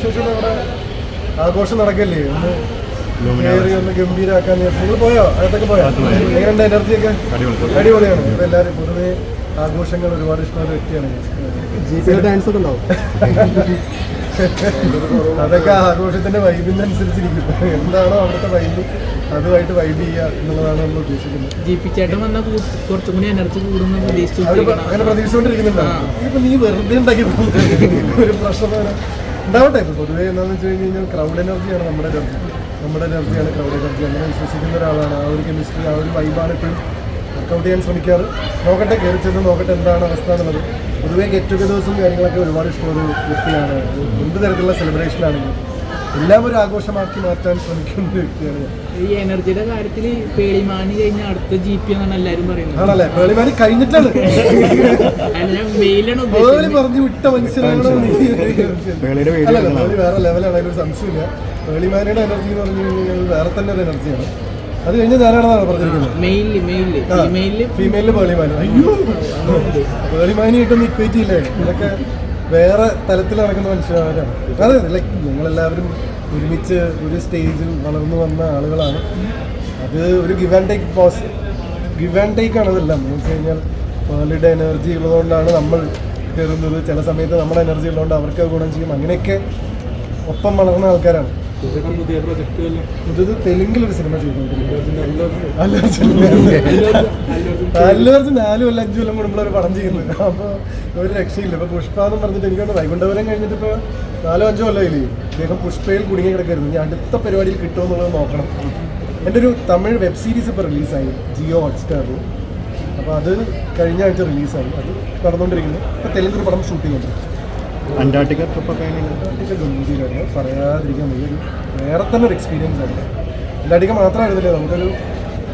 വിശേഷം അവിടെ ആഘോഷം നടക്കല്ലേ? ഒന്ന് കയറി ഒന്ന് ഗംഭീരാക്കാൻ നിങ്ങൾ പോയോ? അകത്തൊക്കെ പോയോ? എങ്ങനെയുണ്ട് എനർജി ഒക്കെ? അടിപൊളിയാണ്. ഇപ്പൊ എല്ലാവരും പൊതുവെ ആഘോഷങ്ങൾ ഒരുപാട് ഇഷ്ടമുള്ള വ്യക്തിയാണ്. ഡാൻസ് ഒക്കെ ഉണ്ടാവും. അതൊക്കെ ആഘോഷത്തിന്റെ വൈബിന് അനുസരിച്ചിരിക്കും. എന്താണോ അവിടുത്തെ വൈബ് അതുമായിട്ട് വൈബ് ചെയ്യുക എന്നുള്ളതാണ് നമ്മൾ ഉദ്ദേശിക്കുന്നത്. അങ്ങനെ പ്രതീക്ഷിച്ചുകൊണ്ടിരിക്കുന്നുണ്ടോ. ഇപ്പൊ നീ വെറുതെ ഉണ്ടാക്കി ഒരു പ്രശ്നം വരാൻ ഉണ്ടാവട്ടെ ഇപ്പോൾ പൊതുവേ എന്താണെന്ന് വെച്ച് കഴിഞ്ഞ് കഴിഞ്ഞാൽ ക്രൗഡ് എനർജിയാണ് നമ്മുടെ എനർജി നമ്മുടെ എനർജിയാണ് ക്രൗഡ് എനർജി അങ്ങനെ വിശ്വസിക്കുന്ന ഒരാളാണ്. ആ ഒരു കെമിസ്ട്രി ആ ഒരു വൈബാണ് ഇപ്പോഴും വർക്കൗട്ട് ചെയ്യാൻ ശ്രമിക്കാറ്. നോക്കട്ടെ കയറി ചെന്ന് നോക്കട്ടെ എന്താണ് അവസ്ഥ എന്നുള്ളത്. പൊതുവേ ഗെറ്റ് ടുഗദേഴ്സും കാര്യങ്ങളൊക്കെ ഒരുപാട് ഇഷ്ടമുള്ള ഒരു വ്യക്തിയാണ്. എന്ത് തരത്തിലുള്ള സെലിബ്രേഷൻ ആണെങ്കിലും. എല്ലാം ഒരു ആഘോഷമാക്കി മാറ്റാൻ ശ്രമിക്കുന്ന വ്യക്തിയാണ് ഈ എനർജിയുടെ കാര്യത്തിൽ പേളിമാനി കഴിഞ്ഞ അടുത്ത ജി പി എന്നാണ് എല്ലാരും പറയുന്നത്. ആണല്ലേ? പേളിമാനി കഴിഞ്ഞിട്ടാണ്. അല്ല ഞാൻ മെയിലാണ് പേളി പറഞ്ഞു വിട്ട മനുഷ്യനാണ് പേളി വേറെ ലെവലാണ് അതിലൊരു സംശയമില്ല. പേളിമാരിയുടെ എനർജി എന്ന് പറഞ്ഞു കഴിഞ്ഞാൽ വേറെ തന്നെ ഒരു എനർജിയാണ് അത് കഴിഞ്ഞ് ധാരാളമാണ് പറഞ്ഞിരിക്കുന്നത്. ഫീമെയിലിൽ പേളിമാനി. അയ്യോ! പേളിമാനിയായിട്ടൊന്നും ഇക്വേറ്റ് ഇല്ലേ ഇതൊക്കെ വേറെ തലത്തിൽ നടക്കുന്ന മനുഷ്യന്മാരാണ് അതെ ലൈക്ക് ഞങ്ങളെല്ലാവരും ഒരുമിച്ച് ഒരു സ്റ്റേജിൽ വളർന്നു വന്ന ആളുകളാണ്. അത് ഒരു give and take pose give and take ആണ് അതെല്ലാം. എന്ന് വെച്ച് കഴിഞ്ഞാൽ പേളിയുടെ എനർജി ഉള്ളതുകൊണ്ടാണ് നമ്മൾ കയറുന്നത്. ചില സമയത്ത് നമ്മുടെ എനർജി ഉള്ളതുകൊണ്ട് അവർക്ക് ഗുണം ചെയ്യും. അങ്ങനെയൊക്കെ ഒപ്പം വളർന്ന ആൾക്കാരാണ്. പുതിയ ഇത് തെലുങ്കിലൊരു സിനിമ ചെയ്തുകൊണ്ടിരിക്കുന്നത് അല്ലു അർജുൻ. നാലും അല്ല അഞ്ചു കൊല്ലം കൂടുമ്പോൾ ഒരു പടം ചെയ്യുന്നത്. അപ്പോൾ ഒരു രക്ഷയില്ല. ഇപ്പോൾ പുഷ്പ എന്ന് പറഞ്ഞിട്ട് എനിക്കൊണ്ട് വൈകുണ്ഠപുരം കഴിഞ്ഞിട്ട് ഇപ്പോൾ നാലോ അഞ്ചോ കൊല്ലമില്ലേ അദ്ദേഹം പുഷ്പയിൽ കുടുങ്ങി കിടക്കരുത്. ഞാൻ അടുത്ത പരിപാടിയിൽ കിട്ടുമോ എന്നുള്ളത് നോക്കണം. എന്റെ ഒരു തമിഴ് വെബ് സീരീസ് ഇപ്പോൾ റിലീസായി ജിയോ ഹോട്ട്സ്റ്റാറിൽ അപ്പോൾ അത് കഴിഞ്ഞ ആഴ്ച റിലീസായി അത് നടന്നുകൊണ്ടിരിക്കുന്നു. ഇപ്പൊ തെലുങ്ക് ഒരു പടം ഷൂട്ടിംഗ് ഉണ്ട് അന്റാർട്ടിക്ക ട്രിപ്പൊക്കെ ഒക്കെ ഗംഭീരമാണ് പറയാതിരിക്കാൻ വയ്യ. വേറെ തന്നെ ഒരു എക്സ്പീരിയൻസ് ആയിരുന്നു അന്റാർട്ടിക്ക മാത്രമായിരുന്നില്ല? നമുക്കൊരു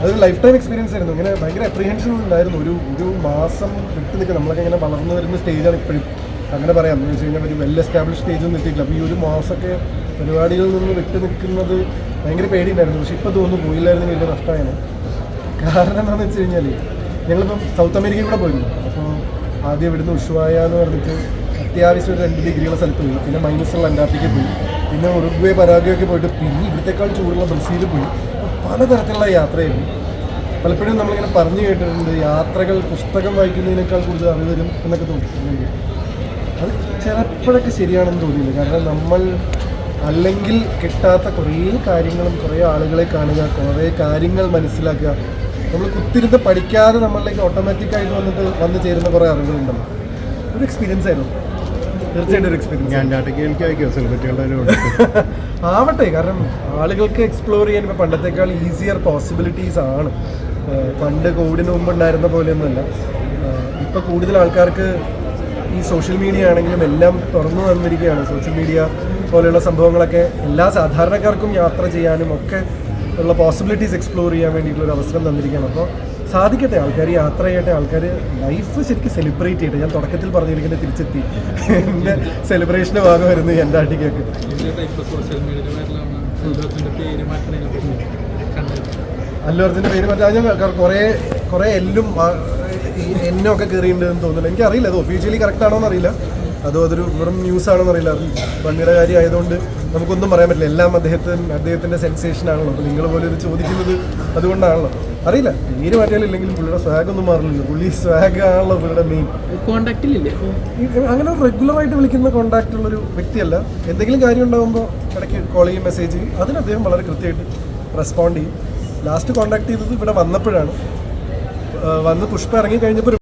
അതൊരു ലൈഫ് ടൈം എക്സ്പീരിയൻസ് ആയിരുന്നു. ഇങ്ങനെ ഭയങ്കര അപ്രിഹെൻഷൻ ഉണ്ടായിരുന്നു. ഒരു ഒരു മാസം വിട്ട് നിൽക്കുക. നമ്മളൊക്കെ ഇങ്ങനെ വളർന്നു വരുന്ന സ്റ്റേജാണ് ഇപ്പോഴും. അങ്ങനെ പറയാം. എന്ന് വെച്ച് കഴിഞ്ഞാൽ ഒരു വെൽ എസ്റ്റാബ്ലിഷ് സ്റ്റേജൊന്നും എത്തിയിട്ടില്ല. അപ്പോൾ ഈ ഒരു മാസമൊക്കെ പരിപാടികളിൽ നിന്ന് വിട്ടു നിൽക്കുന്നത് ഭയങ്കര പേടിയുണ്ടായിരുന്നു. പക്ഷെ ഇപ്പോൾ തോന്നുന്നു പോയില്ലായിരുന്നു. വലിയ നഷ്ടമായാണ് കാരണം എന്താണെന്ന് വെച്ച് കഴിഞ്ഞാൽ ഞങ്ങളിപ്പം സൗത്ത് അമേരിക്കയിൽ കൂടെ പോയിരുന്നു. അപ്പോൾ ആദ്യം ഇവിടുന്ന് ഉഷുവായ എന്ന് പറഞ്ഞിട്ട് അത്യാവശ്യം ഒരു രണ്ട് ഡിഗ്രിയുള്ള സ്ഥലത്ത് പോയി. പിന്നെ മൈനസുള്ള അന്റാർട്ടിക്കയിൽ പോയി. പിന്നെ ഉറുഗ്വേ പരാഗ്വയൊക്കെ പോയിട്ട് പിന്നെ ഇവിടത്തെക്കാൾ ചൂടുള്ള ബ്രസീൽ പോയി. പലതരത്തിലുള്ള യാത്രയായിരുന്നു. പലപ്പോഴും നമ്മളിങ്ങനെ പറഞ്ഞു കേട്ടിട്ടുണ്ട് യാത്രകൾ പുസ്തകം വായിക്കുന്നതിനേക്കാൾ കൂടുതൽ അറിവ് തരും എന്നൊക്കെ തോന്നിയിട്ടുണ്ട്. അത് ചിലപ്പോഴൊക്കെ ശരിയാണെന്ന് തോന്നിയില്ല. കാരണം നമ്മൾ അല്ലെങ്കിൽ കിട്ടാത്ത കുറേ കാര്യങ്ങളും കുറേ ആളുകളെ കാണുക കുറേ കാര്യങ്ങൾ മനസ്സിലാക്കുക. നമ്മൾ കുത്തിരുന്ന് പഠിക്കാതെ നമ്മളിലേക്ക് ഓട്ടോമാറ്റിക്കായിട്ട് വന്നിട്ട് വന്നു ചേരുന്ന കുറേ അറിവുകളുണ്ടല്ലോ. ഒരു എക്സ്പീരിയൻസ് ആയിരുന്നു. തീർച്ചയായിട്ടും ഒരു എക്സ്പീരിയൻസ് ഞാൻ അന്റാർട്ടിക്കയിലേക്ക് അയക്കുമോ സെലിബ്രിറ്റികളുടെ ഒരു ആവട്ടെ കാരണം ആളുകൾക്ക് എക്സ്പ്ലോർ ചെയ്യാൻ ഇപ്പോൾ പണ്ടത്തേക്കാൾ ഈസിയർ പോസിബിലിറ്റീസ് ആണ്. പണ്ട് കോവിഡിന് മുമ്പ് ഉണ്ടായിരുന്ന പോലെയൊന്നുമല്ല. ഇപ്പോൾ കൂടുതൽ ആൾക്കാർക്ക് ഈ സോഷ്യൽ മീഡിയ ആണെങ്കിലും എല്ലാം തുറന്നു തന്നിരിക്കുകയാണ്. സോഷ്യൽ മീഡിയ പോലെയുള്ള സംഭവങ്ങളൊക്കെ എല്ലാ സാധാരണക്കാർക്കും യാത്ര ചെയ്യാനും ഒക്കെ ഉള്ള പോസിബിലിറ്റീസ് എക്സ്പ്ലോർ ചെയ്യാൻ വേണ്ടിയിട്ടുള്ള ഒരു അവസരം തന്നിരിക്കുകയാണ്. അപ്പോൾ സാധിക്കട്ടെ ആൾക്കാർ യാത്ര ചെയ്യട്ടെ ആൾക്കാർ ലൈഫ് ശരിക്കും സെലിബ്രേറ്റ് ചെയ്യട്ടെ. ഞാൻ തുടക്കത്തിൽ പറഞ്ഞിരിക്കുന്നത് തിരിച്ചെത്തി. എന്റെ സെലിബ്രേഷന്റെ ഭാഗമായിരുന്നു എന്റെ ആട്ടിക്കൊക്കെ മീഡിയയിൽ പേര് മറ്റേ ഞാൻ കുറേ കുറേ എല്ലും ഒക്കെ എന്നൊക്കെ കയറിയിട്ടുണ്ടെന്ന് തോന്നുന്നു. എനിക്കറിയില്ല അത് ഒഫീഷ്യലി കറക്റ്റ് ആണോ എന്നറിയില്ല അതോ അതൊരു വെറും ന്യൂസ് ആണോ എന്നറിയില്ല അത് പണിയുടെ കാര്യം ആയതുകൊണ്ട് നമുക്കൊന്നും പറയാൻ പറ്റില്ല. എല്ലാം അദ്ദേഹത്തിന് അദ്ദേഹത്തിന്റെ സെൻസേഷൻ ആണല്ലോ. അപ്പോൾ നിങ്ങൾ പോലും ഇത് ചോദിക്കുന്നത് അതുകൊണ്ടാണല്ലോ. അറിയില്ല. പേര് മാറ്റിയാലില്ലെങ്കിലും പുള്ളിയുടെ സ്വാഗ് ഒന്നും മാറില്ലല്ലോ. പുള്ളി സ്വാഗ് ആണല്ലോ പുള്ളിയുടെ മെയിൻ കോണ്ടാക്റ്റിലില്ലേ അങ്ങനെ റെഗുലറായിട്ട് വിളിക്കുന്ന കോണ്ടാക്റ്റ് ഉള്ളൊരു വ്യക്തിയല്ല. എന്തെങ്കിലും കാര്യം ഉണ്ടാകുമ്പോൾ ഇടയ്ക്ക് കോൾ ചെയ്യും മെസ്സേജ് ചെയ്യും. അതിന് അദ്ദേഹം വളരെ കൃത്യമായിട്ട് റെസ്പോണ്ട് ചെയ്യും. ലാസ്റ്റ് കോണ്ടാക്ട് ചെയ്തത് ഇവിടെ വന്നപ്പോഴാണ്. വന്ന് പുഷ്പ ഇറങ്ങി കഴിഞ്ഞപ്പോൾ